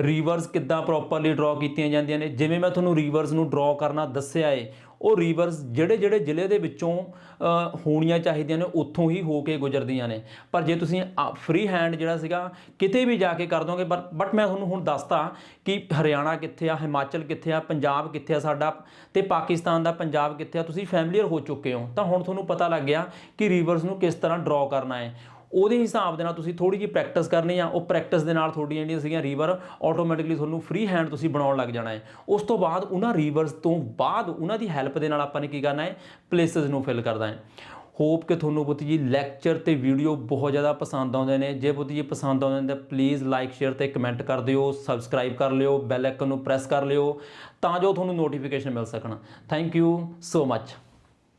ਰੀਵਰਸ ਕਿੱਦਾਂ ਪ੍ਰੋਪਰਲੀ ਡਰਾਅ ਕੀਤੀਆਂ ਜਾਂਦੀਆਂ ਨੇ? ਜਿਵੇਂ ਮੈਂ ਤੁਹਾਨੂੰ ਰੀਵਰਸ ਨੂੰ ਡਰਾਅ ਕਰਨਾ ਦੱਸਿਆ ਏ ਉਹ ਰੀਵਰਸ ਜਿਹੜੇ ਜਿਹੜੇ ਜ਼ਿਲ੍ਹੇ ਦੇ ਵਿੱਚੋਂ ਹੋਣੀਆਂ ਚਾਹੀਦੀਆਂ ਨੇ, ਉੱਥੋਂ ਹੀ ਹੋ ਕੇ ਗੁਜ਼ਰਦੀਆਂ ਨੇ। ਪਰ ਜੇ ਤੁਸੀਂ ਫ੍ਰੀ ਹੈਂਡ ਜਿਹੜਾ ਸੀਗਾ, ਕਿਤੇ ਵੀ ਜਾ ਕੇ ਕਰ ਦੋਗੇ ਬਟ ਮੈਂ ਤੁਹਾਨੂੰ ਹੁਣ ਦੱਸਤਾ ਕਿ ਹਰਿਆਣਾ ਕਿੱਥੇ ਆ, ਹਿਮਾਚਲ ਕਿੱਥੇ ਆ, ਪੰਜਾਬ ਕਿੱਥੇ ਆ ਸਾਡਾ, ਤੇ ਪਾਕਿਸਤਾਨ ਦਾ ਪੰਜਾਬ ਕਿੱਥੇ ਆ, ਤੁਸੀਂ ਫੈਮਲੀਅਰ ਹੋ ਚੁੱਕੇ ਹੋ। ਤਾਂ ਹੁਣ ਤੁਹਾਨੂੰ ਪਤਾ ਲੱਗ ਗਿਆ ਕਿ ਰੀਵਰਸ ਨੂੰ ਕਿਸ ਤਰ੍ਹਾਂ ਡਰਾਅ ਕਰਨਾ ਹੈ। ਉਹਦੇ ਹਿਸਾਬ ਦੇ ਨਾਲ ਤੁਸੀਂ ਥੋੜੀ ਜਿਹੀ ਪ੍ਰੈਕਟਿਸ ਕਰਨੀ ਆ, ਉਹ ਪ੍ਰੈਕਟਿਸ ਦੇ ਨਾਲ ਤੁਹਾਡੀਆਂ ਜਿਹੜੀਆਂ ਸੀਗੀਆਂ ਰੀਵਰ ਆਟੋਮੈਟਿਕਲੀ ਤੁਹਾਨੂੰ ਫ੍ਰੀ ਹੈਂਡ ਤੁਸੀਂ ਬਣਾਉਣ ਲੱਗ ਜਾਣਾ ਹੈ। ਉਸ ਤੋਂ ਬਾਅਦ ਉਹਨਾਂ ਰੀਵਰਸ ਤੋਂ ਬਾਅਦ ਉਹਨਾਂ ਦੀ ਹੈਲਪ ਦੇ ਨਾਲ ਆਪਾਂ ਨੇ ਕੀ ਕਰਨਾ ਹੈ? ਪਲੇਸਸ ਨੂੰ ਫਿਲ ਕਰਨਾ ਹੈ। ਹੋਪ ਕਿ ਤੁਹਾਨੂੰ ਪੁੱਤ ਜੀ ਲੈਕਚਰ ਤੇ ਵੀਡੀਓ ਬਹੁਤ ਜ਼ਿਆਦਾ ਪਸੰਦ ਆਉਂਦੇ ਨੇ। ਜੇ ਪੁੱਤ ਜੀ ਪਸੰਦ ਆਉਂਦੇ ਨੇ ਤਾਂ ਪਲੀਜ਼ ਲਾਈਕ ਸ਼ੇਅਰ ਤੇ ਕਮੈਂਟ ਕਰ ਦਿਓ ਸਬਸਕ੍ਰਾਈਬ ਕਰ ਲਿਓ ਬੈਲ ਆਈਕਨ ਨੂੰ ਪ੍ਰੈਸ ਕਰ ਲਿਓ, ਤਾਂ ਜੋ ਤੁਹਾਨੂੰ ਨੋਟੀਫਿਕੇਸ਼ਨ ਮਿਲ ਸਕਣ। Thank you so much